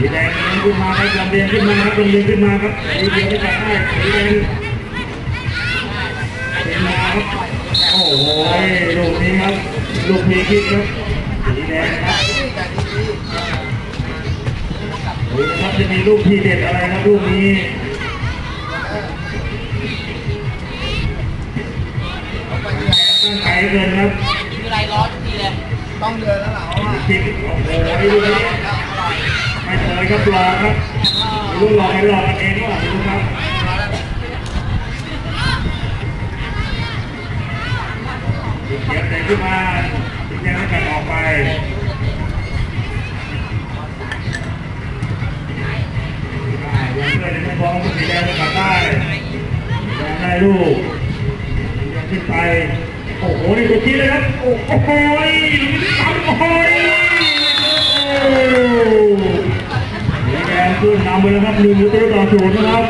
สีแดงขึ้นมาครับลำเลียงขึ้นมาครับลำเลียงขึ้นมาครับสีเขียวที่จัดได้สีแดงขึ้นมาครับโอ้โหลูกนี้ครับลูกพีคิกครับสีแดงครับดูนะครับจะมีลูกทีเด็ดอะไรครับลูกนี้ตั้งใจเกินครับมีอะไรร้อนทุกทีเลยต้องเดินแล้วเหรอคิกโอ้โหลูกนี้ ไม่เฉยครับรอครับลูกหลอกไปหลอกันเองก็หลังลูกครับเขียวเตะขึ้นมาสีแดงแล้วกันออกไปอ่ายังเพื่อนยังไม่พร้อมสีแดงกลับได้แดงได้ลูกสีแดงขึ้นไป โอ้โห นี่ตัวชี้เลยครับ โอ้โหามเลยนำไปแล้วครับหนึ่งประตูต่อศูนย์นะครับ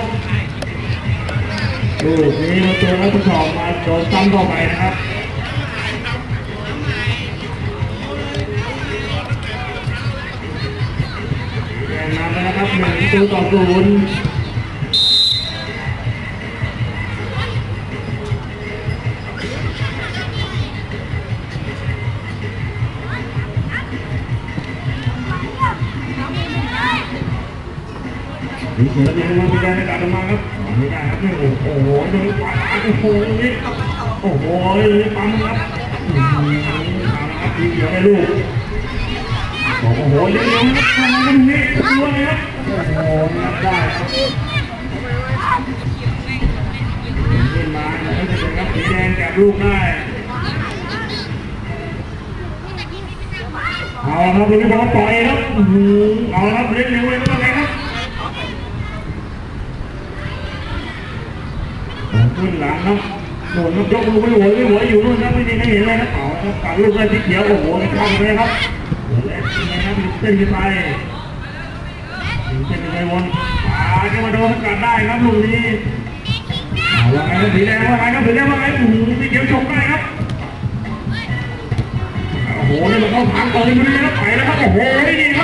ดูนี่เระตูนักสอบมาโดนซ้งต่อไปนะครับแข่งนำแล้วนะครับหนึ่งประตูต่อศูนย์ ดีเสียดีนะครับพี่แดงในการมาครับไม่ได้ครับนี่โอ้โหดูปาโอ้โหนี่โอ้โหปั๊มครับอืมเอาละครับดีเสียให้ลูกโอ้โหเลี้ยงๆครับทำกันนี่ด้วยครับโอ้โหได้ครับขึ้นมาไม่ได้เป็นครับสีแดงจับลูกได้เอาครับลูกนี้บอลปล่อยครับอื้อหือเอาครับเล่นเร็วเลยไม่ต้องไรค รับขึ้นหลังครับโดนยกมือไม่หัวไม่หัวอยู่นู่นครับไม่ได้ไม่เห็นเลยครับเอาครับตัดลูกได้ทีเดียวโอ้โหเข้าไปเลยครับนะครับเส้นไปเส้นไปวนปาจะมาโดนกัดได้ครับลูกนี้เอาละไงครับสีแดงว่าไงครับสีแดงว่าไงโอ้โหสีเขียวฉกได้ครับโอ้โหนี่มันเข้าทางต่อยมันเลยครับไปแล้วครับโอ้โหนี่